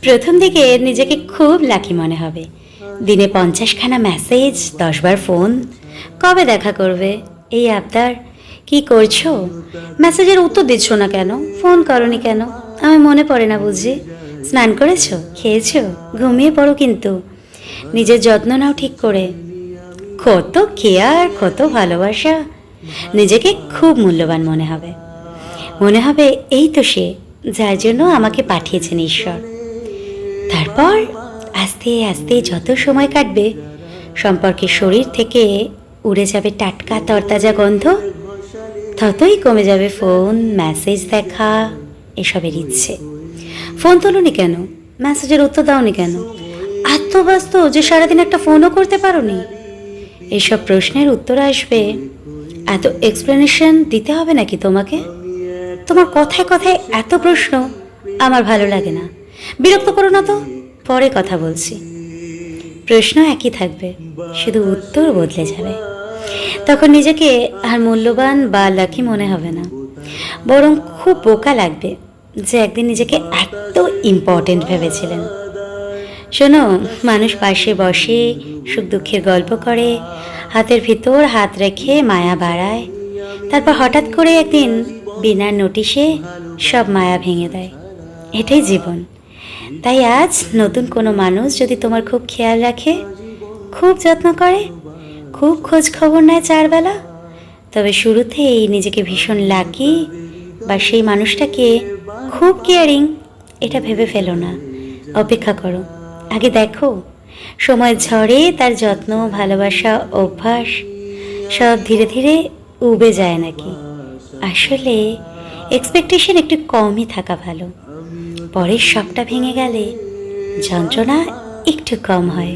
প্রথম দিকে নিজেকে খুব লাকি মনে হবে। দিনে পঞ্চাশখানা মেসেজ, দশবার ফোন। কবে দেখা করবে? এই আবদার। কি করছ? মেসেজের উত্তর দিচ্ছ না কেন? ফোন করনি কেন? আমি মনে পড়ে না বুঝি। স্নান করেছ? খেয়েছো? ঘুমিয়ে পড়ো কিন্তু। নিজের যত্ন নাও ঠিক করে। কত কেয়ার, কত ভালোবাসা। নিজেকে খুব মূল্যবান মনে হবে। মনে হবে, এই তো সে, যার জন্য আমাকে পাঠিয়েছেন ঈশ্বর। তারপর আস্তে আস্তে যত সময় কাটবে সম্পর্কে শরীর থেকে উড়ে যাবে টাটকা তরতাজা গন্ধ, ততই কমে যাবে ফোন, মেসেজ দেখা, এসবের ইচ্ছে। ফোন তোলনি কেন? মেসেজের উত্তর দাওনি কেন? এত ব্যস্ত যে সারাদিন একটা ফোনও করতে পারোনি? এইসব প্রশ্নের উত্তর আসবে, এত এক্সপ্লেনেশন দিতে হবে নাকি তোমাকে? তোমার কথায় কথায় এত প্রশ্ন আমার ভালো লাগে না। বিরক্ত করো না তো। পরে কথা বলছি। প্রশ্ন একই থাকবে, শুধু উত্তর বদলে যাবে। তখন নিজেকে আর মূল্যবান বা লাকি মনে হবে না। বরং খুব বোকা লাগবে যে একদিন নিজেকে এত ইম্পর্টেন্ট ভেবেছিলেন। শোনো, মানুষ পাশে বসে সুখ দুঃখের গল্প করে, হাতের ভিতর হাত রেখে মায়া বাড়ায়। তারপর হঠাৎ করে একদিন বিনা নোটিশে সব মায়া ভেঙে দেয়। এটাই জীবন। তাই আজ নতুন কোনো মানুষ যদি তোমার খুব খেয়াল রাখে, খুব যত্ন করে, খুব খোঁজ খবর নেয় চারবেলা, তবে শুরুতেই নিজেকে ভীষণ লাকি বা সেই মানুষটাকে খুব কেয়ারিং, এটা ভেবে ফেলো না। অপেক্ষা করো। আগে দেখো সময় ঝড়ে তার যত্ন, ভালোবাসা, অভ্যাস সব ধীরে ধীরে উবে যায় নাকি। আসলে এক্সপেকটেশন একটু কমই থাকা ভালো। পরের সবটা ভেঙে গেলে যন্ত্রণা একটু কম হয়।